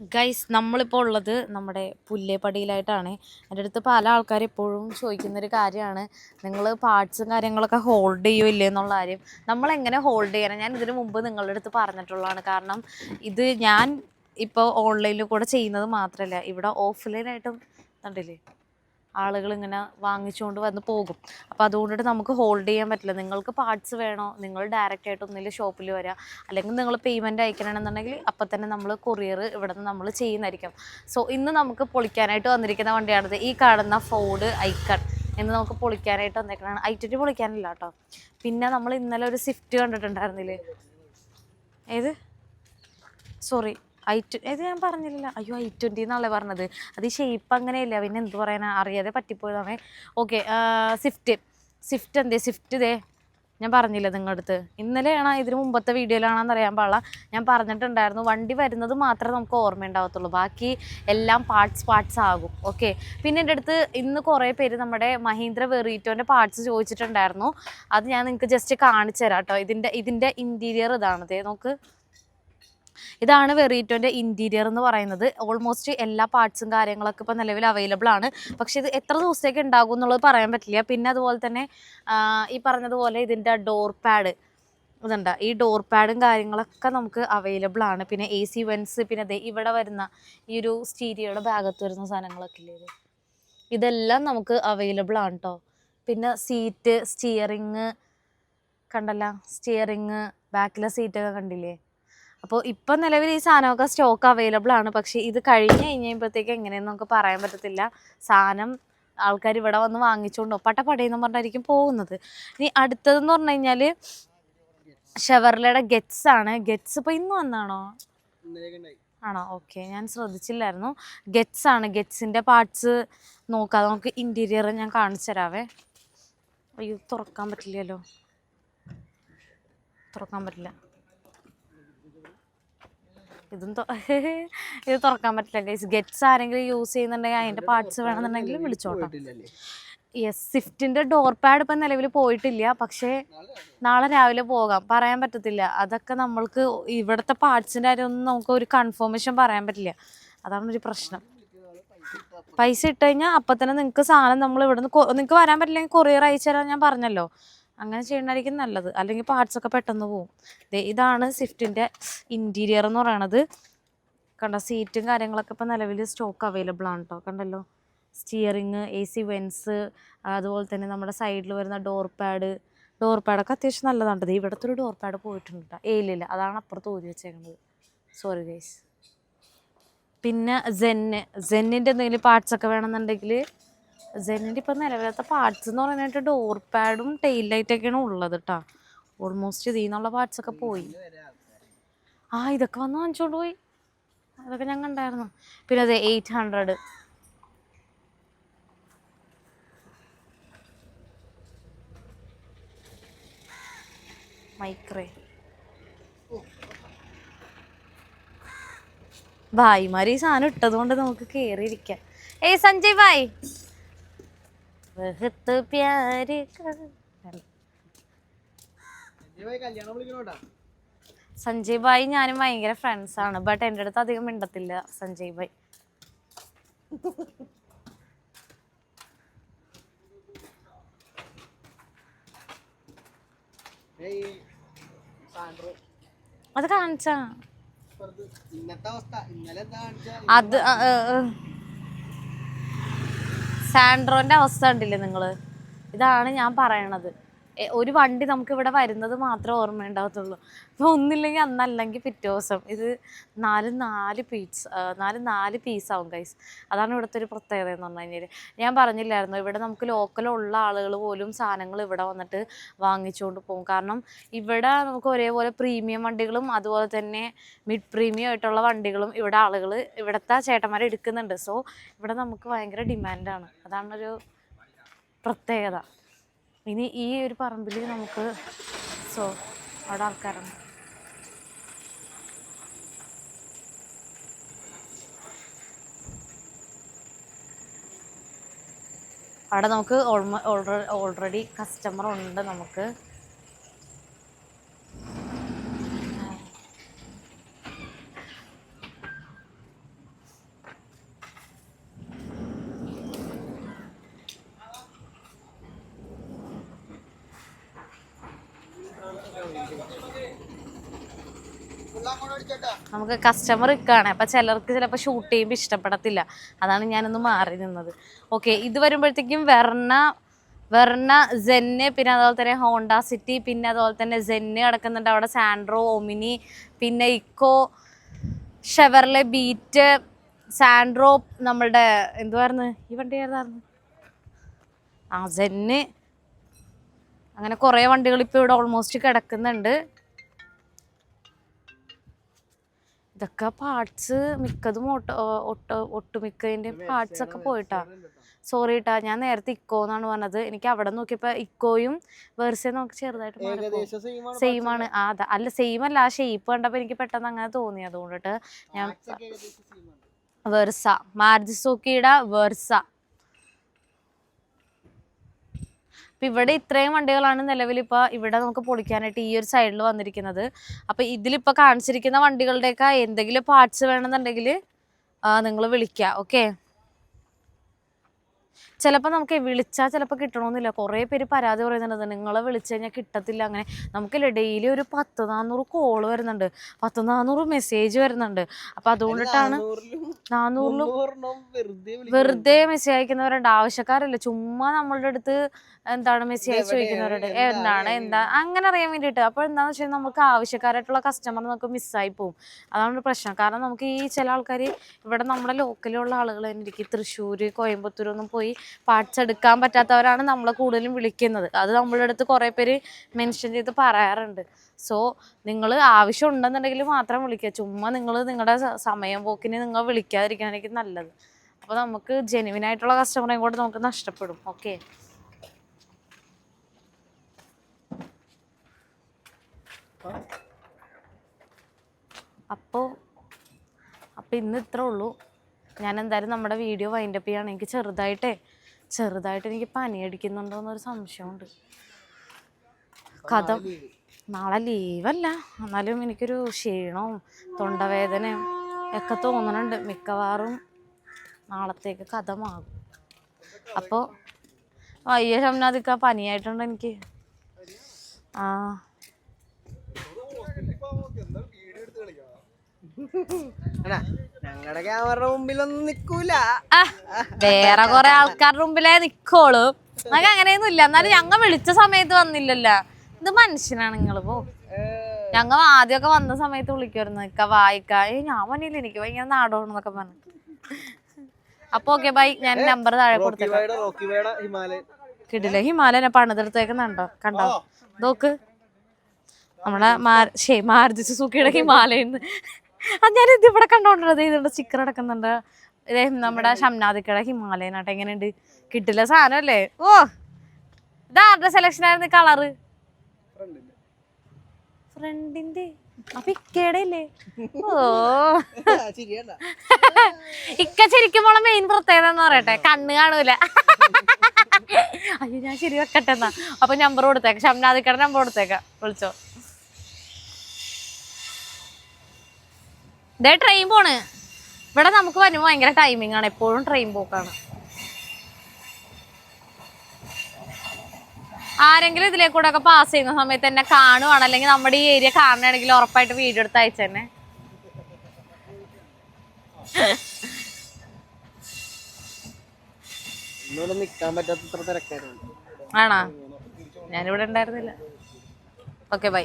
Guys നമ്മളിപ്പോൾ ഉള്ളത് നമ്മുടെ പുല്ലേപ്പടിയിലായിട്ടാണ്. എന്റെ അടുത്ത് പല ആൾക്കാർ എപ്പോഴും ചോദിക്കുന്നൊരു കാര്യമാണ്. നിങ്ങൾ പാർട്സും കാര്യങ്ങളൊക്കെ ഹോൾഡ് ചെയ്യുമോ ഇല്ലേ എന്നുള്ള കാര്യം. നമ്മൾ എങ്ങനെ ഹോൾഡ് ചെയ്യണം? ഞാൻ ഇതിനു മുമ്പ് നിങ്ങളുടെ അടുത്ത് പറഞ്ഞിട്ടുള്ളതാണ്. കാരണം ഇത് ഞാൻ ഇപ്പോൾ ഓൺലൈനിൽ കൂടെ ചെയ്യുന്നത് മാത്രമല്ല ഇവിടെ ഓഫ്ലൈനായിട്ടും കണ്ടില്ലേ? ആളുകൾ ഇങ്ങനെ വാങ്ങിച്ചുകൊണ്ട് വന്ന് പോകും. അപ്പോൾ അതുകൊണ്ടിട്ട് നമുക്ക് ഹോൾഡ് ചെയ്യാൻ പറ്റില്ല. നിങ്ങൾക്ക് പാർട്സ് വേണോ? നിങ്ങൾ ഡയറക്റ്റ് ആയിട്ട് ഒന്നിൽ ഷോപ്പിൽ വരിക അല്ലെങ്കിൽ നിങ്ങൾ പേയ്മെന്റ് അയക്കണമെന്നുണ്ടെങ്കിൽ അപ്പം തന്നെ നമ്മൾ കൊറിയർ ഇവിടെ നിന്ന് നമ്മൾ ചെയ്യുന്നതായിരിക്കും. സോ ഇന്ന് നമുക്ക് പൊളിക്കാനായിട്ട് വന്നിരിക്കുന്ന വണ്ടിയാണിത്. ഈ കാണുന്ന ഫോർഡ് ഐക്കൺ ഇന്ന് നമുക്ക് പൊളിക്കാനായിട്ട് വന്നേക്കണതാണ്. ഐ ടി പൊളിക്കാനില്ല കേട്ടോ. പിന്നെ നമ്മൾ ഇന്നലെ ഒരു സ്വിഫ്റ്റ് കണ്ടിട്ടുണ്ടായിരുന്നില്ലേ? ഏത്? സോറി ഐ ടു ഇത് ഞാൻ പറഞ്ഞില്ല അയ്യോ ഐ ട്വന്റി എന്നാണല്ലേ പറഞ്ഞത്. അത് ഷേപ്പ് അങ്ങനെയല്ല? പിന്നെ എന്ത് പറയാനാ? അറിയാതെ പറ്റിപ്പോയതാണ്. ഓക്കെ സ്വിഫ്റ്റ് സ്വിഫ്റ്റ് എന്തേ? സ്വിഫ്റ്റ് ഇതേ. ഞാൻ പറഞ്ഞില്ല നിങ്ങളുടെ അടുത്ത് ഇന്നലെയാണ് ഇതിന് മുമ്പത്തെ വീഡിയോയിലാണെന്ന് അറിയാൻ പാടില്ല. ഞാൻ പറഞ്ഞിട്ടുണ്ടായിരുന്നു വണ്ടി വരുന്നത് മാത്രമേ നമുക്ക് ഓർമ്മയുണ്ടാവത്തുള്ളൂ ബാക്കി എല്ലാം പാർട്സ് പാർട്സ് ആകും. ഓക്കെ പിന്നെ എന്റെ അടുത്ത് ഇന്ന് കുറേ പേര് നമ്മുടെ മഹീന്ദ്ര വെറീറ്റോന്റെ പാർട്സ് ചോദിച്ചിട്ടുണ്ടായിരുന്നു. അത് ഞാൻ നിങ്ങൾക്ക് ജസ്റ്റ് കാണിച്ചു തരാം കേട്ടോ. ഇതിന്റെ ഇതിന്റെ ഇന്റീരിയർ ഇതാണ് അതേ നോക്ക്. ഇതാണ് വെറീറ്റോന്റെ ഇന്റീരിയർ എന്ന് പറയുന്നത്. ഓൾമോസ്റ്റ് എല്ലാ പാർട്സും കാര്യങ്ങളൊക്കെ ഇപ്പോൾ നിലവിൽ അവൈലബിൾ ആണ്. പക്ഷേ ഇത് എത്ര ദിവസത്തേക്ക് ഉണ്ടാകും എന്നുള്ളത് പറയാൻ പറ്റില്ല. പിന്നെ അതുപോലെ തന്നെ ഈ പറഞ്ഞതുപോലെ ഇതിന്റെ ഡോർ പാഡ് ഇതുണ്ട. ഈ ഡോർ പാഡും കാര്യങ്ങളൊക്കെ നമുക്ക് അവൈലബിൾ ആണ്. പിന്നെ എ സി വെൻസ് പിന്നെ ദേ ഇവിടെ വരുന്ന ഈ ഒരു സ്റ്റീരിയോയുടെ ഭാഗത്ത് വരുന്ന സാധനങ്ങളൊക്കെ ഇല്ലേ ഇത്? ഇതെല്ലാം നമുക്ക് അവൈലബിൾ ആണ് കേട്ടോ പിന്നെ സീറ്റ് സ്റ്റിയറിങ് കണ്ടല്ല? സ്റ്റിയറിങ് ബാക്കിലെ സീറ്റൊക്കെ കണ്ടില്ലേ? അപ്പോൾ ഇപ്പം നിലവിൽ ഈ സാധനമൊക്കെ സ്റ്റോക്ക് അവൈലബിൾ ആണ്. പക്ഷേ ഇത് കഴിഞ്ഞ് കഴിഞ്ഞപ്പോഴത്തേക്ക് എങ്ങനെയെന്ന് നമുക്ക് പറയാൻ പറ്റത്തില്ല. സാധനം ആൾക്കാർ ഇവിടെ വന്ന് വാങ്ങിച്ചുകൊണ്ടോ പട്ടപ്പടയെന്ന് പറഞ്ഞായിരിക്കും പോകുന്നത്. ഇനി അടുത്തതെന്ന് പറഞ്ഞു കഴിഞ്ഞാൽ ഷെവർലയുടെ ഗെറ്റ്സ് ആണ്. ഗെറ്റ്സ് ഇപ്പോൾ ഇന്ന് വന്നാണോ? ആണോ? ഓക്കെ. ഞാൻ ശ്രദ്ധിച്ചില്ലായിരുന്നു. ഗെറ്റ്സ് ആണ്. ഗെറ്റ്സിന്റെ പാർട്സ് നോക്കാം. നമുക്ക് ഇന്റീരിയർ ഞാൻ കാണിച്ചു തരാവേ. അയ്യോ തുറക്കാൻ പറ്റില്ലല്ലോ. തുറക്കാൻ പറ്റില്ല. ഇതും ഇത് തുറക്കാൻ പറ്റില്ല ഗൈസ് ഗെറ്റ്സ് ആരെങ്കിലും യൂസ് ചെയ്യുന്നുണ്ടെങ്കിൽ അതിന്റെ പാർട്സ് വേണമെന്നുണ്ടെങ്കിൽ വിളിച്ചോട്ടെ. യെസ് സ്വിഫ്റ്റിന്റെ ഡോർ പാഡ് ഇപ്പം നിലവിൽ പോയിട്ടില്ല. പക്ഷേ നാളെ രാവിലെ പോകാം. പറയാൻ പറ്റത്തില്ല. അതൊക്കെ നമ്മൾക്ക് ഇവിടുത്തെ പാർട്സിന്റെ കാര്യമൊന്നും നമുക്ക് ഒരു കൺഫർമേഷൻ പറയാൻ പറ്റില്ല. അതാണ് ഒരു പ്രശ്നം. പൈസ ഇട്ട് കഴിഞ്ഞാൽ അപ്പം തന്നെ നിങ്ങൾക്ക് സാധനം നമ്മൾ ഇവിടുന്ന് നിങ്ങൾക്ക് വരാൻ പറ്റില്ലെങ്കിൽ കൊറിയർ അയച്ചു തരാൻ ഞാൻ പറഞ്ഞല്ലോ. അങ്ങനെ ചെയ്യണമായിരിക്കും നല്ലത്. അല്ലെങ്കിൽ പാർട്സ് ഒക്കെ പെട്ടെന്ന് ദേ ഇതാണ് സ്വിഫ്റ്റിന്റെ ഇന്റീരിയർ എന്ന് പറയണത്. കണ്ട? സീറ്റും കാര്യങ്ങളൊക്കെ ഇപ്പം നിലവിൽ സ്റ്റോക്ക് അവൈലബിൾ ആണ് കേട്ടോ കണ്ടല്ലോ? സ്റ്റിയറിങ് എ സി വെൻസ് അതുപോലെ തന്നെ നമ്മുടെ സൈഡിൽ വരുന്ന ഡോർ പാഡ് ഡോർ പാഡൊക്കെ അത്യാവശ്യം നല്ലതാണ് ഇവിടുത്തെ ഒരു ഡോർ പാഡ് പോയിട്ടുണ്ട് കേട്ടോ ഏലില്ല അതാണ് അപ്പുറത്ത് ഊരി വെച്ചേക്കുന്നത് സോറി ഗൈസ് പിന്നെ സെന്ന് സെന്നിന്റെ എന്തെങ്കിലും പാർട്സ് ഒക്കെ വേണമെന്നുണ്ടെങ്കിൽ സെന്നിന്റെ ഇപ്പം നിലവിലത്തെ പാർട്സ് എന്ന് പറയാനായിട്ട് ഡോർ പാഡും ടെയിൽ ലൈറ്റൊക്കെയാണ് ഉള്ളത് കേട്ടോ ഓൾമോസ്റ്റ് ഇതിൽ നിന്നുള്ള പാർട്സ് ഒക്കെ പോയി. ആ ഇതൊക്കെ വന്ന് വാങ്ങിച്ചോണ്ട് പോയി. അതൊക്കെ ഞാൻ കണ്ടായിരുന്നു. പിന്നെ അതെ എയ്റ്റ് ഹൺഡ്രഡ് മൈക്രേ. ഭായിമാര് ഈ സാധനം ഇട്ടതുകൊണ്ട് നമുക്ക് കേറിയിരിക്കാം. ഏയ് സഞ്ജയ് ഭായ്. ബഹുത്ത് പ്യാര് സഞ്ജയ് ഭായി ഞാനും ഭയങ്കര ഫ്രണ്ട്സ് ആണ് ബട്ട് എന്റെ അടുത്ത് അധികം മിണ്ടത്തില്ല സഞ്ജയ് ഭായ് അത് കാണിച്ചാ. അത്. സാൻഡ്രോന്റെ അവസ്ഥ കണ്ടില്ലേ നിങ്ങൾ? ഇതാണ് ഞാൻ പറയണത്. ഒരു വണ്ടി നമുക്ക് ഇവിടെ വരുന്നത് മാത്രമേ ഓർമ്മ ഉണ്ടാകത്തുള്ളൂ അപ്പോൾ ഒന്നില്ലെങ്കിൽ അന്നല്ലെങ്കിൽ പിറ്റേ ദിവസം. ഇത് നാല് നാല് പീസ് നാല് നാല് പീസ് ആവും കൈസ് അതാണ് ഇവിടുത്തെ ഒരു പ്രത്യേകത എന്ന് പറഞ്ഞു കഴിഞ്ഞാൽ ഞാൻ പറഞ്ഞില്ലായിരുന്നു ഇവിടെ നമുക്ക് ലോക്കലുള്ള ആളുകൾ പോലും സാധനങ്ങൾ ഇവിടെ വന്നിട്ട് വാങ്ങിച്ചുകൊണ്ട് പോകും. കാരണം ഇവിടെ നമുക്ക് ഒരേപോലെ പ്രീമിയം വണ്ടികളും അതുപോലെ തന്നെ മിഡ് പ്രീമിയം ആയിട്ടുള്ള വണ്ടികളും ഇവിടെ ആളുകൾ ഇവിടുത്തെ ചേട്ടന്മാർ എടുക്കുന്നുണ്ട്. സോ ഇവിടെ നമുക്ക് ഭയങ്കര ഡിമാൻഡാണ് അതാണൊരു പ്രത്യേകത. ഇനി ഈ ഒരു പറമ്പിൽ നമുക്ക് സോ അവിടെ ആൾക്കാരാണ് അവിടെ നമുക്ക് ഓൾറെഡി കസ്റ്റമർ ഉണ്ട് നമുക്ക്. നമുക്ക് കസ്റ്റമർ ഇക്കാണ് അപ്പം ചിലർക്ക് ചിലപ്പോൾ ഷൂട്ട് ചെയ്യുമ്പോൾ ഇഷ്ടപ്പെടത്തില്ല. അതാണ് ഞാനൊന്ന് മാറി നിന്നത്. ഓക്കെ ഇത് വരുമ്പോഴത്തേക്കും വെർണ വെർണ സെന്ന് പിന്നെ അതുപോലെ തന്നെ ഹോണ്ട സിറ്റി പിന്നെ അതുപോലെ തന്നെ സെന്ന് കിടക്കുന്നുണ്ട് അവിടെ. സാൻഡ്രോ ഒമിനി പിന്നെ ഇക്കോ ഷെവർലെ ബീറ്റ് സാൻഡ്രോ നമ്മളുടെ എന്തുവായിരുന്നു? ഈ വണ്ടി ഏതായിരുന്നു ആ സെന്ന് അങ്ങനെ കുറേ വണ്ടികൾ ഇപ്പോൾ ഇവിടെ ഓൾമോസ്റ്റ് കിടക്കുന്നുണ്ട്. ഇതൊക്കെ പാർട്സ് മിക്കതും ഒട്ട് ഒട്ട് ഒട്ടുമിക്കതിന്റെ പാർട്സ് ഒക്കെ പോയിട്ടാ. സോറി കേട്ടാ ഞാൻ നേരത്തെ ഇക്കോ എന്നാണ് പറഞ്ഞത്. എനിക്ക് അവിടെ നോക്കിയപ്പോൾ ഇക്കോയും വേർസേ നോക്കി ചെറുതായിട്ട് സെയിം ആണ് ആ അതാ. അല്ല സെയിം അല്ല. ആ ഷേപ്പ് കണ്ടപ്പോൾ എനിക്ക് പെട്ടെന്ന് അങ്ങനെ തോന്നി. അതുകൊണ്ടിട്ട് ഞാൻ വേർസ മാർജി സോക്കിയുടെ വെർസ അപ്പൊ ഇവിടെ ഇത്രയും വണ്ടികളാണ് നിലവിൽ ഇപ്പൊ ഇവിടെ നമുക്ക് പൊളിക്കാനായിട്ട് ഈ ഒരു സൈഡിൽ വന്നിരിക്കുന്നത്. അപ്പൊ ഇതിലിപ്പോ കാണിച്ചിരിക്കുന്ന വണ്ടികളുടെയൊക്കെ എന്തെങ്കിലും പാർട്സ് വേണമെന്നുണ്ടെങ്കിൽ നിങ്ങൾ വിളിക്ക ഓക്കെ ചിലപ്പോൾ നമുക്ക് വിളിച്ചാൽ ചിലപ്പോൾ കിട്ടണമെന്നില്ല. കുറേ പേര് പരാതി പറയുന്നുണ്ട്. നിങ്ങളെ വിളിച്ചു കഴിഞ്ഞാൽ കിട്ടത്തില്ല അങ്ങനെ. നമുക്കില്ല ഡെയിലി ഒരു പത്ത് നാനൂറ് കോൾ വരുന്നുണ്ട്. പത്ത് നാനൂറ് മെസ്സേജ് വരുന്നുണ്ട്. അപ്പം അതുകൊണ്ടിട്ടാണ് നാനൂറിലും. വെറുതെ മെസ്സേജ് അയക്കുന്നവരുണ്ട്. ആവശ്യക്കാരല്ല? ചുമ്മാ നമ്മളുടെ അടുത്ത് എന്താണ് മെസ്സേജ് അയച്ചു ചോദിക്കുന്നവരുണ്ട് എന്താണ്? എന്താ? അങ്ങനെ അറിയാൻ വേണ്ടിയിട്ട്. അപ്പോൾ എന്താണെന്ന് വെച്ചാൽ നമുക്ക് ആവശ്യക്കാരായിട്ടുള്ള കസ്റ്റമർ നമുക്ക് മിസ്സായി പോകും അതാണ് ഒരു പ്രശ്നം. കാരണം നമുക്ക് ഈ ചില ആൾക്കാർ ഇവിടെ നമ്മുടെ ലോക്കലുള്ള ആളുകൾ തന്നെ ഇരിക്കും. തൃശ്ശൂർ കോയമ്പത്തൂർ ഒന്നും പോയി പാർട്സ് എടുക്കാൻ പറ്റാത്തവരാണ് നമ്മളെ കൂടുതലും വിളിക്കുന്നത്. അത് നമ്മളുടെ അടുത്ത് കുറേ പേര് മെൻഷൻ ചെയ്ത് പറയാറുണ്ട്. സോ നിങ്ങൾ ആവശ്യം ഉണ്ടെന്നുണ്ടെങ്കിൽ മാത്രം വിളിക്കുക. ചുമ്മാ നിങ്ങൾ നിങ്ങളുടെ സമയം പോക്കിന് നിങ്ങൾ വിളിക്കാതിരിക്കാനായിരിക്കും നല്ലത്. അപ്പോൾ നമുക്ക് ജെനുവിൻ ആയിട്ടുള്ള കസ്റ്റമറെയും കൂടെ നമുക്ക് നഷ്ടപ്പെടും. ഓക്കെ അപ്പോൾ അപ്പോൾ ഇന്ന് ഇത്രേ ഉള്ളൂ. ഞാൻ എന്തായാലും നമ്മുടെ വീഡിയോ വൈൻഡപ്പ് ചെയ്യാണ്. എനിക്ക് ചെറുതായിട്ടേ ചെറുതായിട്ട് എനിക്ക് പനി അടിക്കുന്നുണ്ടോ എന്നൊരു സംശയമുണ്ട്. കഥ. നാളെ ലീവല്ല എന്നാലും എനിക്കൊരു ക്ഷീണവും തൊണ്ടവേദനയും ഒക്കെ തോന്നുന്നുണ്ട് മിക്കവാറും നാളത്തേക്ക് കഥമാകും. അപ്പോൾ വയ്യ ശംനാദിക്ക പനിയായിട്ടുണ്ട് എനിക്ക്. ആ. എടാ, ഞങ്ങടെ ക്യാമറ മുമ്പിലൊന്നും നിക്കൂല. വേറെ കൊറേ ആൾക്കാരുടെ മുമ്പിലേ നിക്കോളൂ. നമുക്ക് അങ്ങനെയൊന്നും ഇല്ല. എന്നാലും ഞങ്ങ വിളിച്ച സമയത്ത് വന്നില്ലല്ലോ. ഇത് മനുഷ്യനാണ് നിങ്ങൾ പോ. ഞങ്ങൾ ആദ്യമൊക്കെ വന്ന സമയത്ത് വിളിക്കുമായിരുന്നു നിക്ക വായിക്ക. ഏ ഞാൻ വന്നില്ല. എനിക്ക് ഭയങ്കര നാടോണെന്നൊക്കെ പറഞ്ഞു അപ്പൊ ഓക്കെ ബൈ ഞാൻ നമ്പർ താഴെ കൊടുത്തേക്കാം. ഹിമാലയ കിടില ഹിമാലയനെ പണിതെടുത്തേക്കുന്നുണ്ടോ കണ്ടോ? നോക്ക്. നമ്മളെ മാർ ശേ മാർജിച്ച് സുസുക്കിയുടെ ഹിമാലയൻ അത് ഞാൻ ഇത് ഇവിടെ കണ്ടോണ്ടത് ഇതിന്റെ സ്റ്റിക്കർ അടക്കുന്നുണ്ട്. നമ്മുടെ ഷംനാദിക്കട ഹിമാലയൻ ആട്ടെ. എങ്ങനെയുണ്ട്? കിട്ടില്ല സാധനമല്ലേ? ഓ ഇത് ആരുടെ സെലക്ഷൻ ആയിരുന്നു കളറ് ഫ്രണ്ടിന്റെ. അപ്പൊ ഇക്കയുടെ ഇല്ലേ ഓ. ഇക്ക ശരിക്കുമ്പോളെ മെയിൻ പ്രത്യേകത എന്ന് പറയട്ടെ. കണ്ണ് കാണൂല. അയ്യോ ഞാൻ ശരി വെക്കട്ടെ എന്നാ. അപ്പൊ നമ്പർ കൊടുത്തേക്കാം. ഷംനാദിക്കട നമ്പർ കൊടുത്തേക്കാം. വിളിച്ചോ. ഇതേ ട്രെയിൻ പോണ്. ഇവിടെ നമുക്ക് വരുമ്പോൾ ഭയങ്കര ടൈമിംഗ് ആണ്. എപ്പോഴും ട്രെയിൻ പോക്കാണ്. ആരെങ്കിലും ഇതിലെ കൂടെ ഒക്കെ പാസ് ചെയ്യുന്ന സമയത്ത് എന്നെ കാണുവാണ്. അല്ലെങ്കിൽ നമ്മുടെ ഈ ഏരിയ കാണുകയാണെങ്കിൽ ഉറപ്പായിട്ട് വീഡിയോ എടുത്ത് അയച്ചെന്നെ തന്നെ. ആണോ? ഞാനിവിടെ ഉണ്ടായിരുന്നില്ല. Okay bye